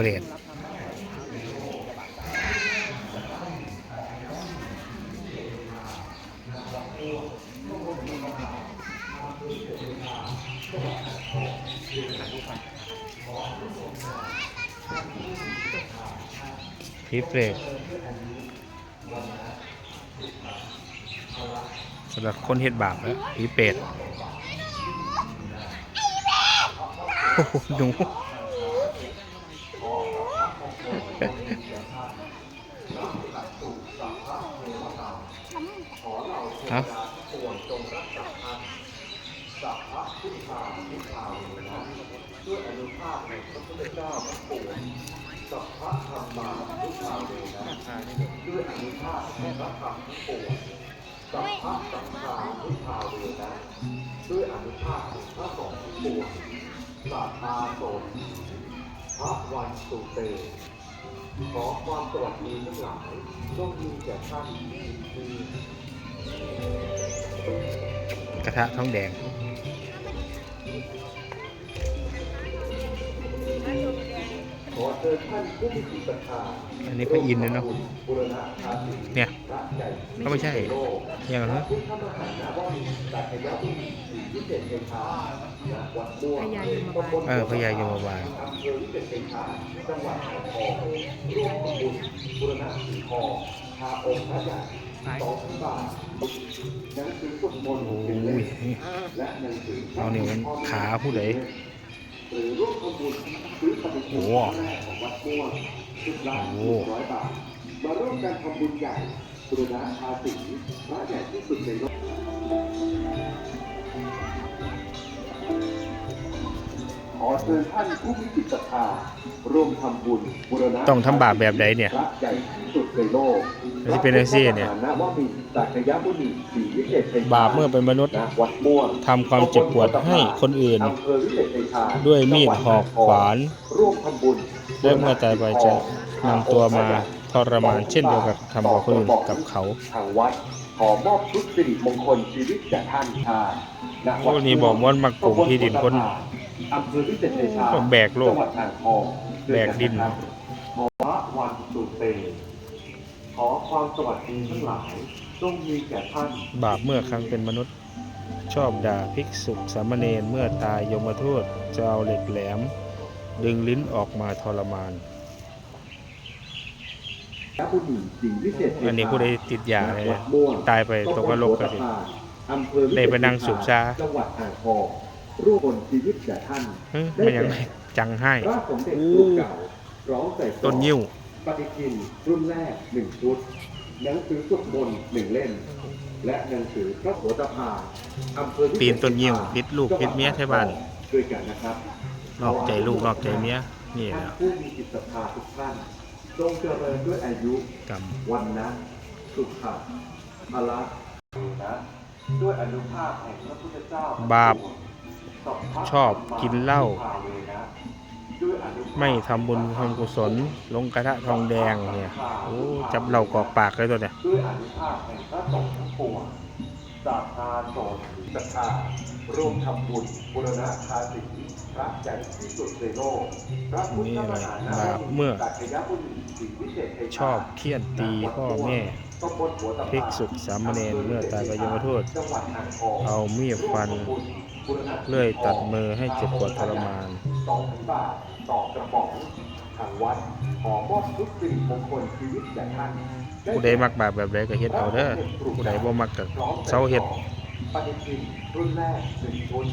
เปรตผีเปรตสำหรับคนเฮ็ดบาปแล้วผีเปรตโอ้โหหนู ครับสัพพะพุทธาพุทธาด้วยอนุภาพแห่งพระพุทธเจ้าพระปู่สัพพะธรรมาพุทธาเวนะด้วยอนุภาพแห่งพระธรรมทุกปู่สัพพะสังฆาทุกขาเวนะด้วยอนุภาพแห่งพระสงฆ์ปู่สัตตาโสนพระวันสุเต ขอความสวัสดีทั้งหลายจงทองร่วมทำบุญบุระทะทองแดง องค์พระใหญ่สองพันบาทหนังสือสวดมนต์โอ้เป็นเล่ยมและหนังสือเอานี่มันขาผู้ใด หรือร่วมทำบุญซื้อปฏิทินแรกของวัดม่วงชุดละโอ้หนึ่งร้อยบาท มาร่วมกันทำบุญใหญ่บูรณะภาษีพระใหญ่ที่สุดในโลกขอ เชิญท่านผู้มีจิตศรัทธาร่วมทำบุญบุรณะต้องทำบาปแบบใดเนี่ยพระใหญ่ที่สุดในโลกแล้วที่เป็นจังซี่เนี่ยพระมหาวมินทร์ตักยมุนีศรีวิเศษชัยชญบาปเมื่อเป็นมนุษย์ณวัดม่วงทำความเจ็บปวดให้คนอื่นอำเภอวิเศษชัยชาญด้วยมีดหอกขวานร่วมทำบุญและเมื่อตายไปจะนำตัวมาทรมานเช่นเดียวกับทำกับคนอื่นกับเขาทางวัดขอมอบชุดสิริมงคลชีวิตแก่ท่านค่ะณพวกนี้บอกว่ามักปลูกที่ดินคน อำเภอวิเศษชัยชาญต้องแบกโลกจังหวัดอ่างทองแบกดินขอพระวันสุเต ขอความสวัสดีทั้งหลายจงมีแก่ท่าน บาปเมื่อครั้งเป็นมนุษย์ ชอบด่าภิกษุสามเณรเมื่อตายยมทูตจะเอาเหล็กแหลม ดึงลิ้นออกมาทรมาน และผู้หญิงสีวิเศษอันนี้ผู้ใดติดยาเลยวันะดม่วงตายไปตกนรกก็สิ อำเภอวิเศษได้ไปนั่งสูบชา จังหวัดอ่างทอง ร่วมบนชีวิตแก่ท่านเฮ้ยมันยังไงจังให้พระสมเด็จรูปเก่าร้องใส่กลองต้นยิ้วปฏิทินรุ่นแรกหนึ่งชุดหนังสือสวดมนต์หนึ่งเล่มและหนังสือพระโสดาภาอำเภอวิเศษปีนต้นยิ้วพิษลูกพิษเมียไทยบ้านด้วยกันนะครับนอกใจลูกนอกใจเมียนี่แหท่านละผู้มีจิตศรัทธาทุกท่านจงเจริญด้วยอายุกรรมวันนะสุขะพละนะด้วยอนุภาพแห่งพระพุทธเจ้าบาป ชอบกินเหล้าด้วยอนุภาพไม่ทำบุญทำกุศล ลงกระทะทองแดงเนี่ยโอ้จับเหล่ากอกปากเลยตัวเนี่ยด้วยอนุภาพแห่งพระสงฆ์ทั้งปวงศรัทธาโสนศรัทธาร่วมทำบุญบุรณะทาสีพระใหญ่ที่สุดในโลกพระพุทธมหานามบาปเมื่อตักยบุญศรีวิเศษชัยชาญชอบเคี่ยนตีพ่อแม่ตำบลหัวตะพานภิกษุสามเณรเมื่อตายไปยมทูตจังหวัดอ่างทองเอามีดฟัน เลื่อยตัดมือให้เจ็บปวดทรมานสองพันบาทต่อกระป๋องทางวัดขอมอบชุดสิริมงคลชีวิตแก่ท่านผู้ใดมักบาปแบบใดก็เฮ็ดเอาเด้อผู้ใดบ่มักก็เซาเฮ็ดปฏิทินรุ่นแรกหนึ่งชุด